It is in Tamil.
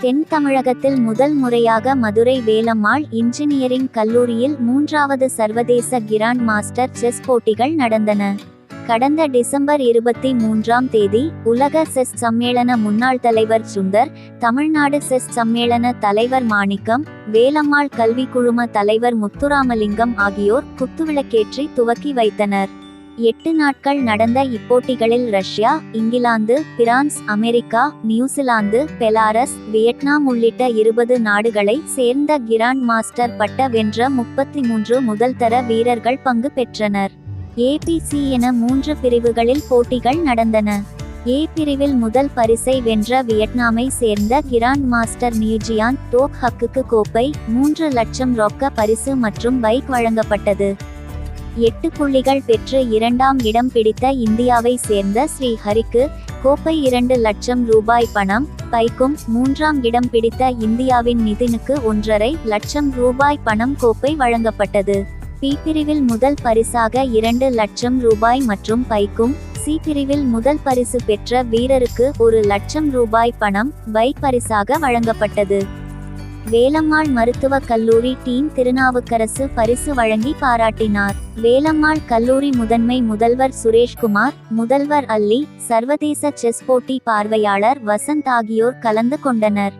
தென் தமிழகத்தில் முதல் முறையாக மதுரை வேலம்மாள் இன்ஜினியரிங் கல்லூரியில் மூன்றாவது சர்வதேச கிராண்ட் மாஸ்டர் செஸ் போட்டிகள் நடந்தன. கடந்த டிசம்பர் இருபத்தி மூன்றாம் தேதி உலக செஸ் சம்மேளன முன்னாள் தலைவர் சுந்தர் தமிழ்நாடு செஸ் சம்மேளன தலைவர் மாணிக்கம் வேலம்மாள் கல்வி குழும தலைவர் முத்துராமலிங்கம் ஆகியோர் குத்துவிளக்கேற்றி துவக்கி வைத்தனர். எட்டு நாட்கள் நடந்த இப்போட்டிகளில் Russia England France America New Zealand Belarus Vietnam உள்ளிட்ட இருபது நாடுகளை சேர்ந்த கிராண்ட் மாஸ்டர் பட்ட வென்ற முப்பத்தி மூன்று முதல் தர வீரர்கள் பங்கு பெற்றனர். ஏபிசி என மூன்று பிரிவுகளில் போட்டிகள் நடந்தன. ஏ பிரிவில் முதல் பரிசை வென்ற வியட்நாமை சேர்ந்த கிராண்ட் மாஸ்டர் நியூஜியான் டோக் ஹக்குக்கு கோப்பை மூன்று லட்சம் ரொக்க பரிசு மற்றும் பைக் வழங்கப்பட்டது. எட்டு புள்ளிகள் பெற்று இரண்டாம் இடம் பிடித்த இந்தியாவை சேர்ந்த ஸ்ரீஹரிக்கு கோப்பை இரண்டு லட்சம் ரூபாய் பணம் பைக்கும் மூன்றாம் இடம் பிடித்த இந்தியாவின் நிதினுக்கு ஒன்றரை லட்சம் ரூபாய் பணம் கோப்பை வழங்கப்பட்டது. பி பிரிவில் முதல் பரிசாக இரண்டு லட்சம் ரூபாய் மற்றும் பைக்கும் சி பிரிவில் முதல் பரிசு பெற்ற வீரருக்கு ஒரு லட்சம் ரூபாய் பணம் பைக் பரிசாக வழங்கப்பட்டது. வேலம்மாள் மருத்துவக் கல்லூரி டீம் திருநாவுக்கரசு பரிசு வழங்கி பாராட்டினார். வேலம்மாள் கல்லூரி முதன்மை முதல்வர் சுரேஷ்குமார் முதல்வர் அல்லி சர்வதேச செஸ் போட்டி பார்வையாளர் வசந்த் ஆகியோர் கலந்து கொண்டனர்.